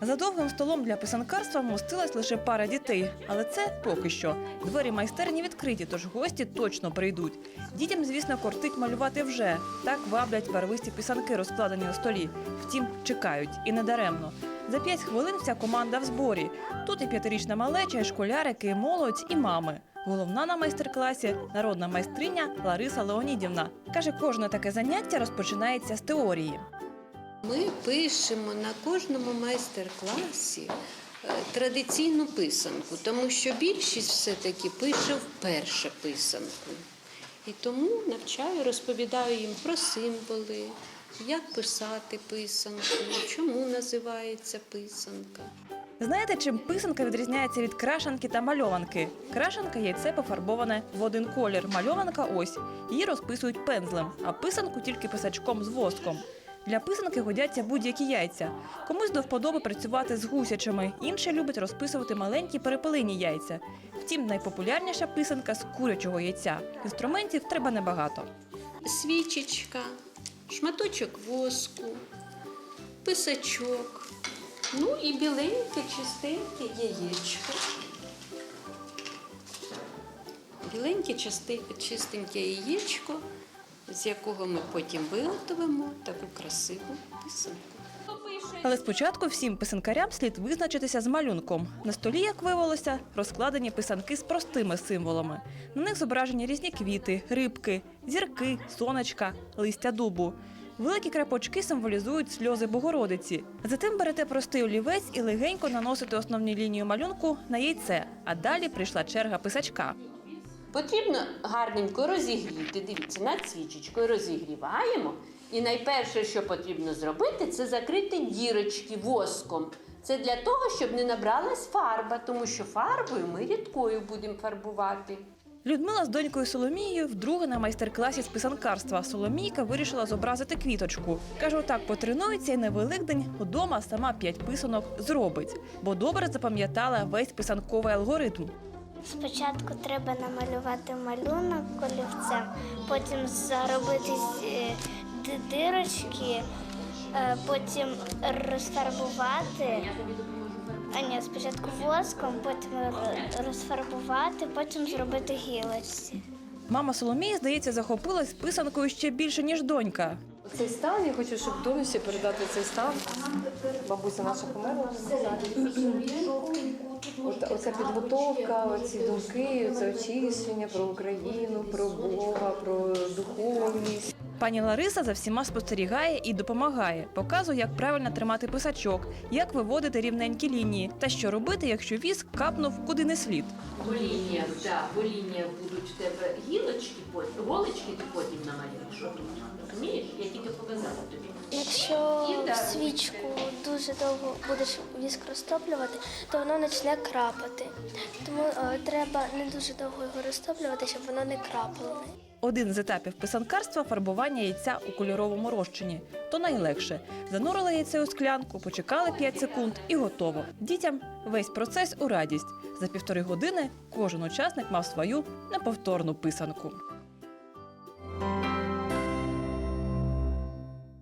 За довгим столом для писанкарства мостилась лише пара дітей, але це поки що. Двері майстерні відкриті, тож гості точно прийдуть. Дітям, звісно, кортить малювати вже. Так ваблять барвисті писанки, розкладені на столі. Втім, чекають і не даремно. За п'ять хвилин вся команда в зборі. Тут і п'ятирічна малеча, і школярики, і молодь, і мами. Головна на майстер-класі народна майстриня Лариса Леонідівна. Каже, кожне таке заняття розпочинається з теорії. Ми пишемо на кожному майстер-класі е, традиційну писанку, тому що більшість все-таки пише вперше писанку. І тому навчаю, розповідаю їм про символи, як писати писанку, чому називається писанка. Знаєте, чим писанка відрізняється від крашанки та мальованки? Крашанка яйце пофарбоване в один колір. Мальованка ось. Її розписують пензлем, а писанку тільки писачком з воском. Для писанки годяться будь-які яйця. Комусь до вподоби працювати з гусячими, інші люблять розписувати маленькі перепелині яйця. Втім, найпопулярніша писанка з курячого яйця. Інструментів треба небагато. Свічечка, шматочок воску, писачок, ну і біленьке, чистеньке яєчко. Біленьке, чистеньке яєчко, з якого ми потім виготовимо таку красиву писанку. Але спочатку всім писанкарям слід визначитися з малюнком. На столі, як виявилося, розкладені писанки з простими символами. На них зображені різні квіти, рибки, зірки, сонечка, листя дубу. Великі крапочки символізують сльози Богородиці. Затим берете простий олівець і легенько наносите основні лінії малюнку на яйце. А далі прийшла черга писачка. Потрібно гарненько розігріти. Дивіться, над свічечкою розігріваємо. І найперше, що потрібно зробити, це закрити дірочки воском. Це для того, щоб не набралась фарба, тому що фарбою ми рідкою будемо фарбувати. Людмила з донькою Соломією вдруге на майстер-класі з писанкарства. Соломійка вирішила зобразити квіточку. Каже, отак потренується і на Великдень удома сама п'ять писанок зробить, бо добре запам'ятала весь писанковий алгоритм. Спочатку треба намалювати малюнок олівцем, потім заробити е, дирочки, е, потім розфарбувати. А ні, спочатку воском, потім розфарбувати, потім зробити гілочці. Мама Соломії, здається, захопилась писанкою ще більше, ніж донька. Цей стан, я хочу, щоб донусі передати цей стан. Бабуся наша померла. Оця підготовка, оці думки, оце очищення про Україну, про Бога, про духовність. Пані Лариса за всіма спостерігає і допомагає, показує, як правильно тримати писачок, як виводити рівненькі лінії та що робити, якщо віск капнув куди не слід. по лініях, да, по лініях будуть в тебе гілочки, голочки ти потім намалюєш. отут. Розумієш? Я тільки показала тобі. Якщо свічку дуже довго будеш віск розтоплювати, то воно почне крапати. Тому е, треба не дуже довго його розтоплювати, щоб воно не крапало. Один з етапів писанкарства фарбування яйця у кольоровому розчині. То найлегше. Занурили яйце у склянку, почекали 5 секунд і готово. Дітям весь процес у радість. За півтори години кожен учасник мав свою неповторну писанку.